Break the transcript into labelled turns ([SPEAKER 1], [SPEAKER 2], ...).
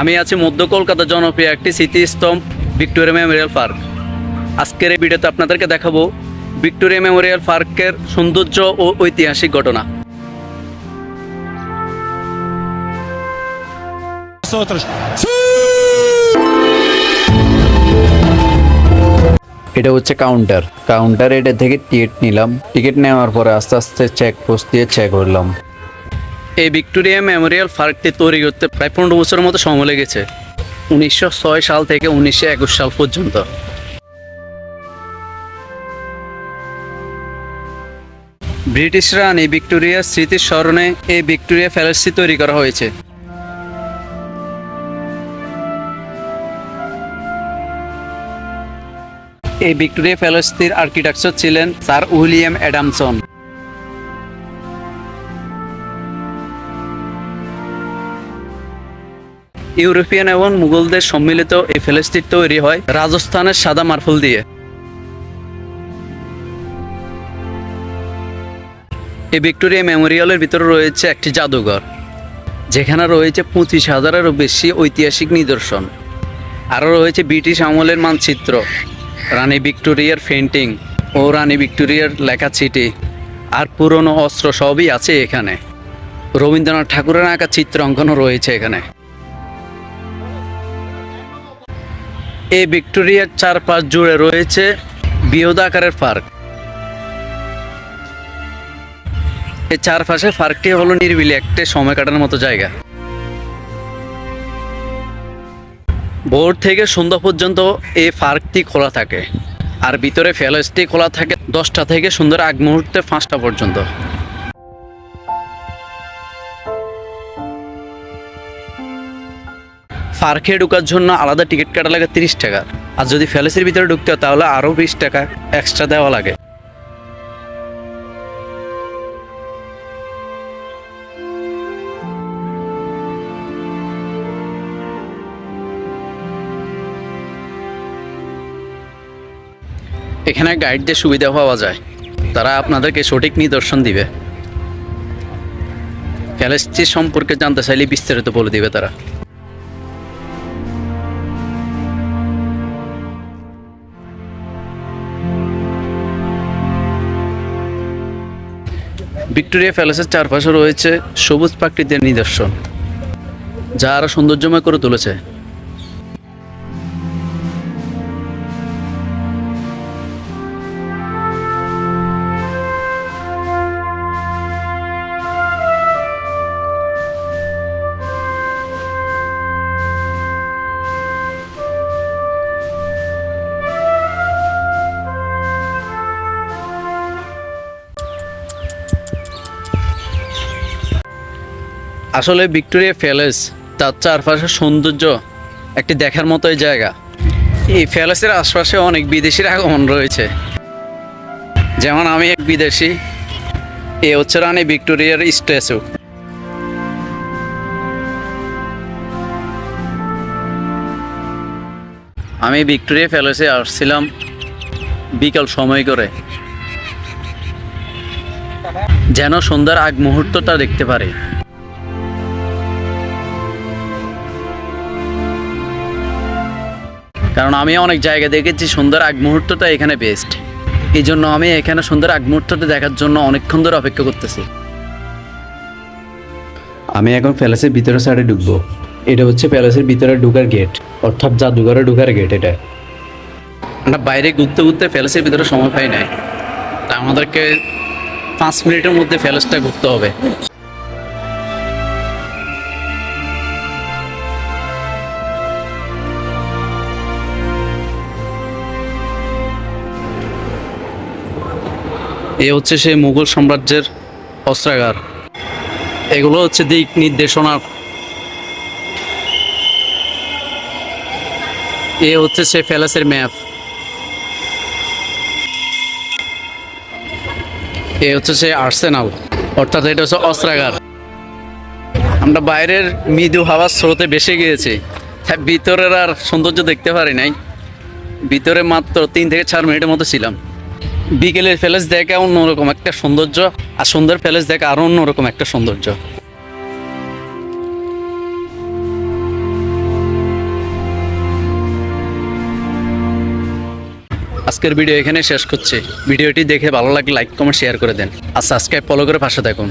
[SPEAKER 1] আমি আছি মধ্য কলকাতা জনপ্রিয় একটি স্মৃতিস্তম্ভ, ভিক্টোরিয়া মেমোরিয়াল পার্ক। আজকের এই ভিডিওতে আপনাদেরকে দেখাবো ভিক্টোরিয়া মেমোরিয়াল পার্কের সৌন্দর্য ও ঐতিহাসিক ঘটনা। এটা হচ্ছে কাউন্টার কাউন্টার এটা থেকে টিকিট নিলাম। টিকিট নেওয়ার পরে আস্তে আস্তে চেক পোস্ট দিয়ে চেক করলাম। এই ভিক্টোরিয়া মেমোরিয়াল পার্কটি তৈরি করতে প্রায় পনেরো বছরের মতো সময় লেগেছে, উনিশশো ছয় সাল থেকে উনিশশো একুশ সাল পর্যন্ত। ব্রিটিশরা রানী ভিক্টোরিয়ার স্মৃতির স্মরণে এই ভিক্টোরিয়া প্যালেসটি তৈরি করা হয়েছে। এই ভিক্টোরিয়া প্যালেসটির আর্কিটেকচার ছিলেন স্যার উইলিয়াম অ্যাডামসন। ইউরোপিয়ান এবং মুঘলদের সম্মিলিত এই প্যালেসটি তৈরি হয় রাজস্থানের সাদা মার্ফল দিয়ে। এই ভিক্টোরিয়া মেমোরিয়ালের ভিতরে রয়েছে একটি জাদুঘর, যেখানে রয়েছে পঁচিশ হাজারেরও বেশি ঐতিহাসিক নিদর্শন। আরও রয়েছে ব্রিটিশ আমলের মানচিত্র, রানী ভিক্টোরিয়ার পেন্টিং ও রানী ভিক্টোরিয়ার লেখা চিঠি আর পুরনো অস্ত্র সবই আছে এখানে। রবীন্দ্রনাথ ঠাকুরের আঁকা চিত্র অঙ্কনও রয়েছে এখানে। এই ভিক্টোরিয়ার চারপাশ জুড়ে রয়েছে বৃহৎ আকারের পার্ক এই চারপাশে পার্কটি হলো নির্বিলি একটি সময় কাটানোর মতো জায়গা। ভোর থেকে সন্ধ্যা পর্যন্ত এই পার্কটি খোলা থাকে, আর ভিতরে প্যালেসটি খোলা থাকে দশটা থেকে সুন্দর আগ মুহূর্তে পাঁচটা পর্যন্ত। পার্কে ঢোকার জন্য আলাদা টিকিট কাটা লাগে তিরিশ টাকা। আর যদি প্যালেসের ভিতরে ঢুকতে হয় তাহলে আরও বিশ টাকা এক্সট্রা দেওয়া লাগে। এখানে গাইডদের সুবিধা পাওয়া যায়। তারা আপনাদেরকে সঠিক নিদর্শন দিবে। প্যালেসটি সম্পর্কে জানতে চাইলে বিস্তারিত বলে দিবে তারা। ভিক্টোরিয়া প্যালেসের চারপাশে রয়েছে সবুজ প্রাকৃতিক নিদর্শন যা আরও সৌন্দর্যময় করে তুলেছে। আসলে ভিক্টোরিয়া প্যালেস, তার চারপাশের সৌন্দর্য একটি দেখার মতোই জায়গা। এই প্যালেসের আশপাশে অনেক বিদেশির আগমন রয়েছে। যেমন আমি এক বিদেশি, এ হচ্ছে রানী ভিক্টোরিয়ার স্ট্যাচু। আমি ভিক্টোরিয়া প্যালেসে আসছিলাম বিকাল সময় করে। যেন সন্ধ্যার আগ মুহূর্তটা দেখতে পারি। কারণ আমি অনেক জায়গা দেখেছি সুন্দর আগ মুহূর্তটা এখানে বেস্ট এই জন্য আমি এখানে সুন্দর আগ মুহূর্তটা দেখার জন্য অনেকক্ষণ ধরে অপেক্ষা করতেছি। আমি এখন প্যালেসের ভিতরে সাইডে ঢুকবো। এটা হচ্ছে প্যালেসের ভিতরে ঢুকার গেট অর্থাৎ যা জাদুঘরে ঢুকার গেট এটা। আমরা বাইরে ঘুরতে ঘুরতে প্যালেসের ভিতরে সময় পাই নাই। তা আমাদেরকে পাঁচ মিনিটের মধ্যে প্যালেসটা ঘুরতে হবে। এ হচ্ছে সেই মুঘল সাম্রাজ্যের অস্ত্রাগার। এগুলো হচ্ছে দিক নির্দেশনার এ হচ্ছে সে প্যালেসের ম্যাপ। এ হচ্ছে সে আর্সেনাল। অর্থাৎ এটা হচ্ছে অস্ত্রাগার। আমরা বাইরের মৃদু হাওয়ার স্রোতে বেসে গিয়েছি। হ্যাঁ ভিতরের আর সৌন্দর্য দেখতে পারি নাই। ভিতরে মাত্র তিন থেকে চার মিনিটের মতো ছিলাম। বিকেলের প্যালেস দেখে অন্যরকম একটা সৌন্দর্য, আর সুন্দর প্যালেস দেখে আরও অন্যরকম একটা সৌন্দর্য। আজকের ভিডিও এখানে শেষ করছে। ভিডিওটি দেখে ভালো লাগে লাইক কমেন্ট শেয়ার করে দেন। আর সাবস্ক্রাইব ফলো করে পাশে থাকুন।